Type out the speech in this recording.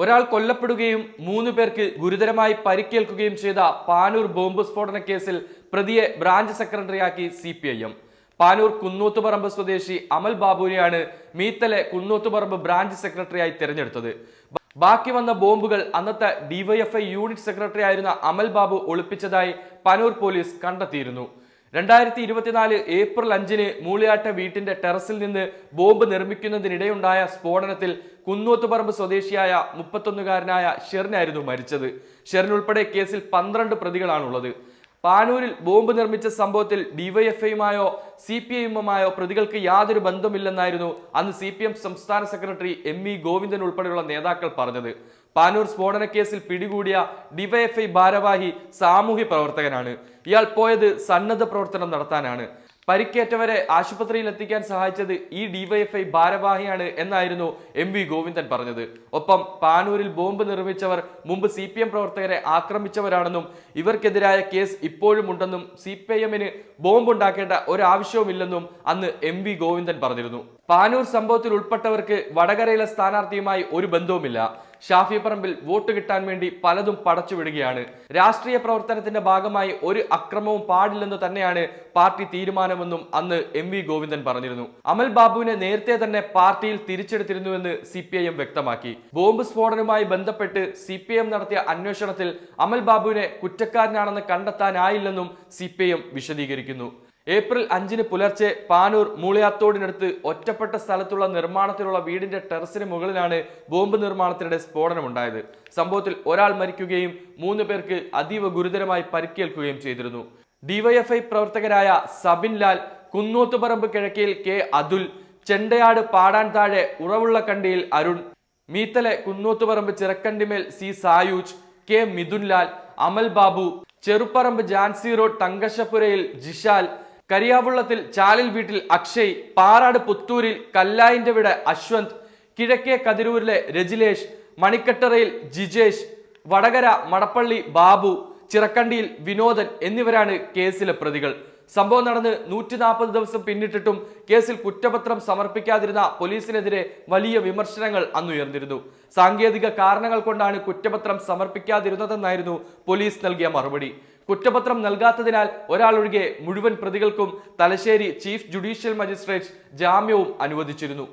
ഒരാൾ കൊല്ലപ്പെടുകയും മൂന്ന് പേർക്ക് ഗുരുതരമായി പരിക്കേൽക്കുകയും ചെയ്ത പാനൂർ ബോംബ് സ്ഫോടന കേസിൽ പ്രതിയെ branch സെക്രട്ടറിയാക്കി C P I M Panoor Kunnothuparamba സ്വദേശി അമൽ ബാബുവിനെയാണ് മീത്തലെ കുന്നൂത്തുപറമ്പ് ബ്രാഞ്ച് സെക്രട്ടറിയായി തിരഞ്ഞെടുത്തത്. ബാക്കി വന്ന ബോംബുകൾ അന്നത്തെ ഡിവൈഎഫ്ഐ യൂണിറ്റ് സെക്രട്ടറി ആയിരുന്ന അമൽ ബാബു ഒളിപ്പിച്ചതായി പാനൂർ പോലീസ് കണ്ടെത്തിയിരുന്നു. രണ്ടായിരത്തി ഇരുപത്തിനാല് ഏപ്രിൽ അഞ്ചിന് മൂളിയാട്ട വീട്ടിന്റെ ടെറസിൽ നിന്ന് ബോംബ് നിർമ്മിക്കുന്നതിനിടെയുണ്ടായ സ്ഫോടനത്തിൽ കുന്നോത്തുപറമ്പ് സ്വദേശിയായ മുപ്പത്തൊന്നുകാരനായ ഷെറിനായിരുന്നു മരിച്ചത്. ഷെറിൻ ഉൾപ്പെടെ കേസിൽ പന്ത്രണ്ട് പ്രതികളാണുള്ളത്. പാനൂരിൽ ബോംബ് നിർമ്മിച്ച സംഭവത്തിൽ ഡിവൈഎഫ്ഐയുമായോ സി പി ഐയുമായോ പ്രതികൾക്ക് യാതൊരു ബന്ധമില്ലെന്നായിരുന്നു അന്ന് സി പി എം സംസ്ഥാന സെക്രട്ടറി എം ഇ ഗോവിന്ദൻ ഉൾപ്പെടെയുള്ള നേതാക്കൾ പറഞ്ഞത്. പാനൂർ സ്ഫോടന കേസിൽ പിടികൂടിയ ഡിവൈഎഫ്ഐ ഭാരവാഹി സാമൂഹ്യ പ്രവർത്തകനാണ്. ഇയാൾ പോയത് സന്നദ്ധ പ്രവർത്തനം നടത്താനാണ്. പരിക്കേറ്റവരെ ആശുപത്രിയിൽ എത്തിക്കാൻ സഹായിച്ചത് ഈ ഡിവൈഎഫ്ഐ ഭാരവാഹിയാണ് എന്നായിരുന്നു എം വി ഗോവിന്ദൻ പറഞ്ഞത്. ഒപ്പം പാനൂരിൽ ബോംബ് നിർമ്മിച്ചവർ മുമ്പ് സി പി എം പ്രവർത്തകരെ ആക്രമിച്ചവരാണെന്നും ഇവർക്കെതിരായ കേസ് ഇപ്പോഴും ഉണ്ടെന്നും സി പി ഐ എമ്മിന് ബോംബുണ്ടാക്കേണ്ട ഒരാവശ്യവുമില്ലെന്നും അന്ന് എം വി ഗോവിന്ദൻ പറഞ്ഞിരുന്നു. പാനൂർ സംഭവത്തിൽ ഉൾപ്പെട്ടവർക്ക് വടകരയിലെ സ്ഥാനാർത്ഥിയുമായി ഒരു ബന്ധവുമില്ല. ഷാഫി പറമ്പിൽ വോട്ട് കിട്ടാൻ വേണ്ടി പലതും പടച്ചുവിടുകയാണ്. രാഷ്ട്രീയ പ്രവർത്തനത്തിന്റെ ഭാഗമായി ഒരു അക്രമവും പാടില്ലെന്ന് തന്നെയാണ് പാർട്ടി തീരുമാനമെന്നും അന്ന് എം വി ഗോവിന്ദൻ പറഞ്ഞിരുന്നു. അമൽ ബാബുവിനെ നേരത്തെ തന്നെ പാർട്ടിയിൽ തിരിച്ചെടുത്തിരുന്നുവെന്ന് സി പി ഐ എം വ്യക്തമാക്കി. ബോംബ് സ്ഫോടനവുമായി ബന്ധപ്പെട്ട് സി പി എം നടത്തിയ അന്വേഷണത്തിൽ അമൽ ബാബുവിനെ കുറ്റക്കാരനാണെന്ന് കണ്ടെത്താനായില്ലെന്നും സി പി ഐ എം വിശദീകരിക്കുന്നു. ഏപ്രിൽ അഞ്ചിന് പുലർച്ചെ പാനൂർ മൂളിയാത്തോടിനടുത്ത് ഒറ്റപ്പെട്ട സ്ഥലത്തുള്ള നിർമ്മാണത്തിലുള്ള വീടിന്റെ ടെറസിന് മുകളിലാണ് ബോംബ് നിർമ്മാണത്തിനിടെ സ്ഫോടനമുണ്ടായത്. സംഭവത്തിൽ ഒരാൾ മരിക്കുകയും മൂന്ന് പേർക്ക് അതീവ ഗുരുതരമായി പരിക്കേൽക്കുകയും ചെയ്തിരുന്നു. ഡിവൈഎഫ്ഐ പ്രവർത്തകരായ സബിൻ ലാൽ കുന്നോത്തുപറമ്പ് കിഴക്കയിൽ കെ അതുൽ ചെണ്ടയാട് പാടാൻ താഴെ ഉറവുള്ള കണ്ടിയിൽ അരുൺ മീത്തലെ Kunnothuparamba ചിറക്കണ്ടിമേൽ C Sayooj K Mithunlal Amal Babu Cheruparamba Jhansi road തങ്കശപ്പുരയിൽ Jishal കരിയാവുള്ളത്തിൽ ചാലിൽ വീട്ടിൽ അക്ഷയ് പാറാട് പുത്തൂരിൽ കല്ലായിന്റെ വിട അശ്വന്ത് കിഴക്കേ കതിരൂരിലെ രജിലേഷ് മണിക്കട്ടറയിൽ ജിജേഷ് വടകര മടപ്പള്ളി ബാബു ചിറക്കണ്ടിയിൽ വിനോദൻ എന്നിവരാണ് കേസിലെ പ്രതികൾ. സംഭവം നടന്ന് നൂറ്റി നാൽപ്പത് ദിവസം പിന്നിട്ടിട്ടും കേസിൽ കുറ്റപത്രം സമർപ്പിക്കാതിരുന്ന പോലീസിനെതിരെ വലിയ വിമർശനങ്ങൾ അന്നുയർന്നിരുന്നു സാങ്കേതിക കാരണങ്ങൾ കൊണ്ടാണ് കുറ്റപത്രം സമർപ്പിക്കാതിരുന്നതെന്നായിരുന്നു പോലീസ് നൽകിയ മറുപടി. കുറ്റപത്രം നൽകാത്തതിനാൽ ഒരാളൊഴികെ മുഴുവൻ പ്രതികൾക്കും തലശ്ശേരി ചീഫ് ജുഡീഷ്യൽ മജിസ്ട്രേറ്റ് ജാമ്യവും അനുവദിച്ചിരുന്നു.